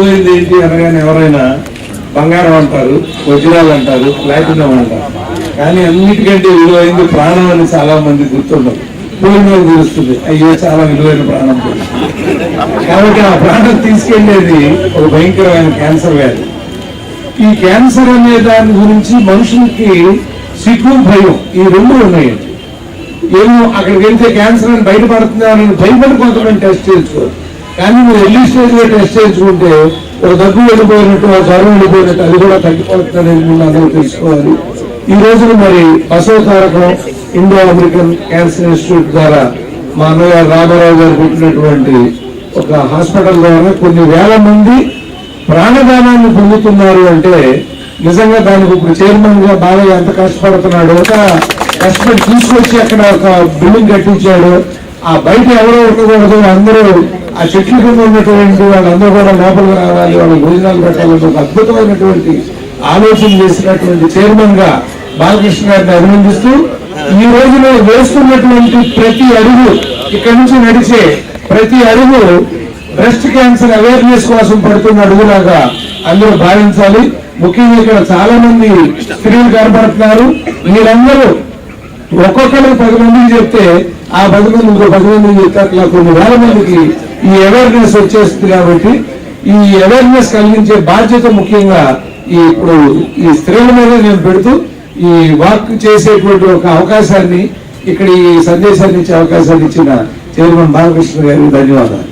పోయింది ఏంటి అనగానే ఎవరైనా బంగారం అంటారు వజ్రాలు అంటారు ప్లాటినం అంటారు. కానీ అన్నిటికంటే విలువైంది ప్రాణం అని చాలా మంది గుర్తుండదు పోయిన తెలుస్తుంది అయ్యో చాలా విలువైన ప్రాణం కాబట్టి ఆ ప్రాణం తీసుకెళ్ళేది ఒక భయంకరమైన క్యాన్సర్ వ్యాధి. ఈ క్యాన్సర్ అనే దాని గురించి మనుషులకి సిగ్గు భయం ఈ రెండు ఉన్నాయండి. ఏమో అక్కడికి వెళ్తే క్యాన్సర్ అని బయటపడుతుందా అని భయపడి కొంతమంది టెస్ట్ చేసుకోవచ్చు కానీ మీరు ఎర్లీ స్టేజ్లో టెస్ట్ చేయించుకుంటే ఒక దగ్గు వెళ్ళిపోయినట్టు ఒక జ్వరం వెళ్ళిపోయినట్టు అది కూడా తగ్గిపోతుందని ముందు అందరూ తెలుసుకోవాలి. ఈ రోజున మరి Basavatarakam Indo American cancer institute ద్వారా మా అన్నగారు రామారావు గారు పెట్టినటువంటి ఒక హాస్పిటల్ ద్వారా కొన్ని వేల మంది ప్రాణదానాన్ని పొందుతున్నారు అంటే నిజంగా దానికి ఇప్పుడు చైర్మన్గా బాలయ్య ఎంత కష్టపడుతున్నాడు ఒక కష్టపడి తీసుకొచ్చి అక్కడ ఒక బిల్డింగ్ కట్టించాడు. ఆ బయట ఎవరో ఉండకూడదు అందరూ ఆ చెట్ల కింద ఉన్నటువంటి వాళ్ళందరూ కూడా లోపలికి రావాలి వాళ్ళ భోజనాలు పెట్టాలని ఒక అద్భుతమైనటువంటి ఆలోచన చేసినటువంటి చైర్మన్గా బాలకృష్ణ గారిని అభినందిస్తూ ఈ రోజున వేస్తున్నటువంటి ప్రతి అడుగు ఇక్కడి నుంచి నడిచే ప్రతి అడుగు బ్రెస్ట్ క్యాన్సర్ అవేర్నెస్ కోసం పడుతున్న అడుగులాగా అందరూ భావించాలి. ముఖ్యంగా ఇక్కడ చాలా మంది స్త్రీలు కనపడుతున్నారు. మీరందరూ ఒక్కొక్కరు పది మందికి చెప్తే ఆ పది మంది ఇంకో పది మందికి చెప్తారు. కొన్ని వేల మందికి ఈ అవేర్నెస్ వచ్చేస్తుంది కాబట్టి ఈ అవేర్నెస్ కలిగించే బాధ్యత ముఖ్యంగా ఈ ఇప్పుడు ఈ స్త్రీల మీద నేను పెడుతూ ఈ వాక్ చేసేటువంటి ఒక అవకాశాన్ని ఇక్కడ ఈ సందేశాన్ని ఇచ్చే అవకాశాన్ని ఇచ్చిన చైర్మన్ బాలకృష్ణ గారికి ధన్యవాదాలు.